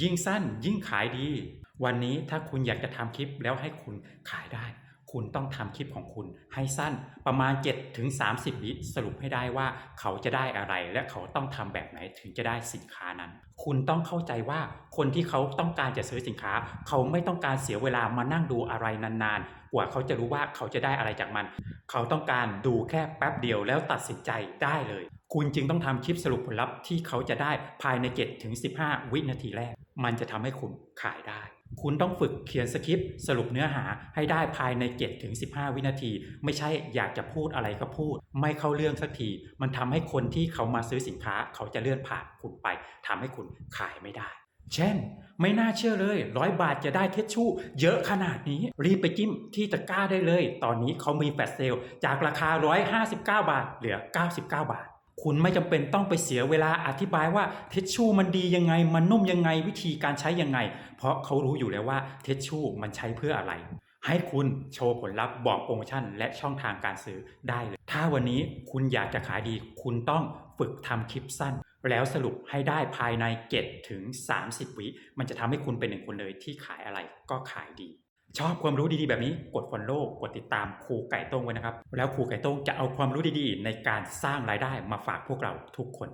ยิ่งสั้นยิ่งขายดี วันนี้ถ้าคุณอยากจะทำคลิปแล้วให้คุณขายได้ คุณต้องทำคลิปของคุณให้สั้นประมาณ7ถึง30 วิสรุปให้ได้ว่าเขาจะได้อะไร และเขาต้องทำแบบไหนถึงจะได้สินค้านั้น คุณต้องเข้าใจว่าคนที่เขาต้องการจะซื้อสินค้า เขาไม่ต้องการเสียเวลามานั่งดูอะไรนานๆ กว่าเขาจะรู้ว่าเขาจะได้อะไรจากมัน เขาต้องการดูแค่แป๊บเดียวแล้วตัดสินใจได้เลย คุณจึงต้องทำคลิปสรุปผลลัพธ์ที่เขาจะได้ภายใน7ถึง15 วินาทีแรก มันจะทำให้คุณขายได้ คุณต้องฝึกเขียนสคริปต์สรุปเนื้อหาให้ได้ภายใน7ถึง15 วินาที ไม่ใช่อยากจะพูดอะไรก็พูด ไม่เข้าเรื่องสักที มันทำให้คนที่เขามาซื้อสินค้า เขาจะเลื่อนผ่านคุณไปทำให้คุณขายไม่ได้ เช่น ไม่น่าเชื่อเลยร้อยบาทจะได้เทชชู่ เยอะขนาดนี้ รีบไปจิ้มที่ตะกร้าได้เลย ตอนนี้เขามีแฟลชเซลจากราคา 159 บาท เหลือ 99 บาท คุณไม่จำเป็นต้องไปเสียเวลาอธิบายว่าเทชชู่มันดียังไง มันนุ่มยังไงวิธีการใช้ยังไง เพราะเขารู้อยู่แล้วว่าเทชชู่มันใช้เพื่ออะไร ให้คุณโชว์ผลลัพธ์บอกโปรโมชั่น และช่องทางการซื้อได้เลย ถ้าวันนี้คุณอยากจะขายดี คุณต้องฝึกทำคลิปสั้น แล้วสรุปให้ได้ภายใน7ถึง 30 วิมันจะทำให้คุณเป็นหนึ่งคนเลยที่ขายอะไรก็ขายดี ชอบความรู้ดีๆ แบบนี้กด follow กดติดตามครูไก่โต้งไว้นะครับ แล้วครูไก่โต้งจะเอาความรู้ดีๆ ในการสร้างรายได้มาฝากพวกเราทุกคน